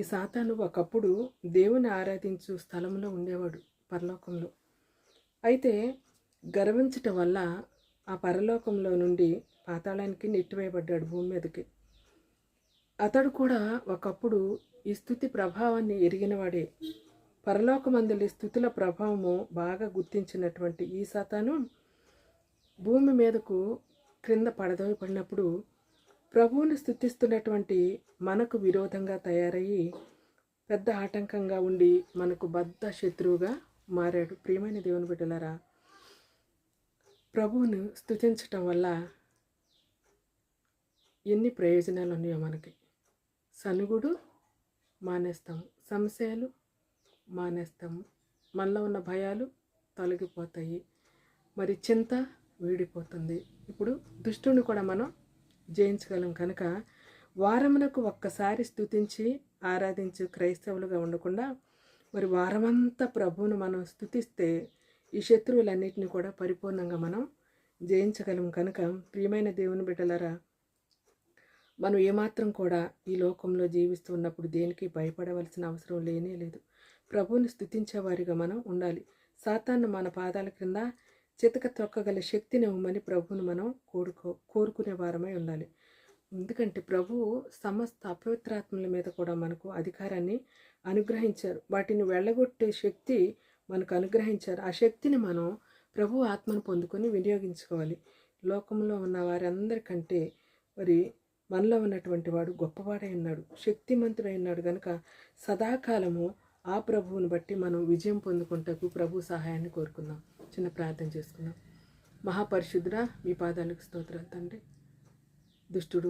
ఈ సాతాను ఒకప్పుడు దేవుని ఆరాధించు స్థలంలో ఉండేవాడు పరలోకంలో. అయితే గర్వించటం వల్ల ఆ పరలోకంలో నుండి పాతాళానికి నెట్టివేయబడ్డాడు భూమి మీదకి. అతడు కూడా ఒకప్పుడు ఈ స్థుతి ప్రభావాన్ని ఎరిగినవాడే. పరలోకమందలి స్థుతుల ప్రభావము బాగా గుర్తించినటువంటి ఈ సాతాను భూమి మీదకు క్రింద పడదోయబడినప్పుడు ప్రభువుని స్థుతిస్తున్నటువంటి మనకు విరోధంగా తయారయ్యి పెద్ద ఆటంకంగా ఉండి మనకు బద్ద శత్రువుగా మారాడు. ప్రియమైన దేవుని బిడ్డలారా ప్రభువును స్థుతించటం వల్ల ఎన్ని ప్రయోజనాలు ఉన్నాయో మనకి. సనుగుడు మానేస్తాము సంశయాలు మానేస్తాము మనలో ఉన్న భయాలు తొలగిపోతాయి మరి చింత వీడిపోతుంది. ఇప్పుడు దుష్టుని కూడా మనం జయించగలం కనుక వారమునకు ఒక్కసారి స్థుతించి ఆరాధించు క్రైస్తవులుగా ఉండకుండా మరి వారమంతా ప్రభువును మనం స్థుతిస్తే ఈ శత్రువులన్నిటిని కూడా పరిపూర్ణంగా మనం జయించగలం కనుక ప్రియమైన దేవుని బిడ్డలరా మనం ఏమాత్రం కూడా ఈ లోకంలో జీవిస్తూ ఉన్నప్పుడు దేనికి భయపడవలసిన అవసరం లేనే లేదు. ప్రభువుని స్థుతించేవారిగా మనం ఉండాలి. సాతాన్ని మన పాదాల క్రింద చితక తొక్కగల శక్తిని ఇవ్వమని ప్రభువును మనం కోరుకో కోరుకునే వారమై ఉండాలి. ఎందుకంటే ప్రభువు సమస్త అపవిత్రాత్మల మీద కూడా మనకు అధికారాన్ని అనుగ్రహించారు. వాటిని వెళ్ళగొట్టే శక్తి మనకు అనుగ్రహించారు. ఆ శక్తిని మనం ప్రభు ఆత్మను పొందుకొని వినియోగించుకోవాలి. లోకంలో ఉన్న వారందరికంటే మరి మనలో ఉన్నటువంటి వాడు గొప్పవాడై ఉన్నాడు. శక్తిమంతుడై ఉన్నాడు. కనుక సదాకాలము ఆ ప్రభువును బట్టి మనం విజయం పొందుకుంటకు ప్రభు సహాయాన్ని కోరుకుందాం. చిన్న ప్రార్థన చేసుకుందాం. మహాపరిశుద్ధుడా మీ పాదాలకు స్తోత్రాలు తండ్రి. దుష్టుడు